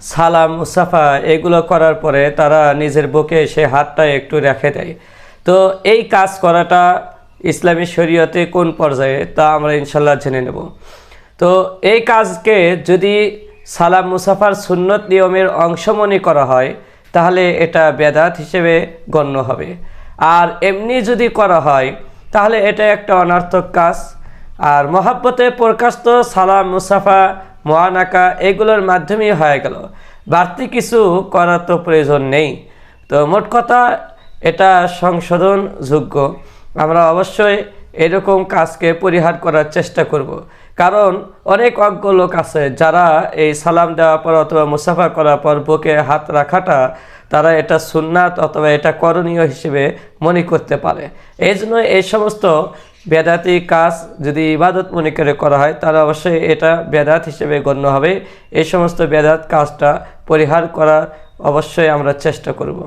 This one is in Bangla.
সালাম মুসাফা এগুলো করার পরে তারা নিজের বুকে সে হাতটা একটু রেখে দেয়। তো এই কাজ করাটা ইসলামী শরীয়তে কোন পর্যায়ে, তা আমরা ইনশাল্লাহ জেনে নেব। তো এই কাজকে যদি সালাম, মুসাফার সুন্নত নিয়মের অংশ মনে করা হয়, তাহলে এটা বেদাত হিসেবে গণ্য হবে। আর এমনি যদি করা হয়, তাহলে এটা একটা অনার্থক কাজ। আর মহাব্বতে প্রকাশিত সালাম, মুসাফা, মহানাকা এগুলোর মাধ্যমেই হয়ে গেল। বাড়তি কিছু করার তো প্রয়োজন নেই। তো মোট কথা, এটা সংশোধনযোগ্য। আমরা অবশ্যই এরকম কাজকে পরিহার করার চেষ্টা করব। কারণ অনেক অজ্ঞ লোক আছে যারা এই সালাম দেওয়ার পর অথবা মুসাফা করার পর বুকে হাত রাখাটা তারা এটা সুন্নাত অথবা এটা করণীয় হিসেবে মনে করতে পারে। এই জন্য এই সমস্ত বেদাতি কাজ যদি ইবাদত মনে করে করা হয়, তাহলে অবশ্যই এটা বেদাত হিসেবে গণ্য হবে। এই সমস্ত বেদাত কাজটা পরিহার করার অবশ্যই আমরা চেষ্টা করব।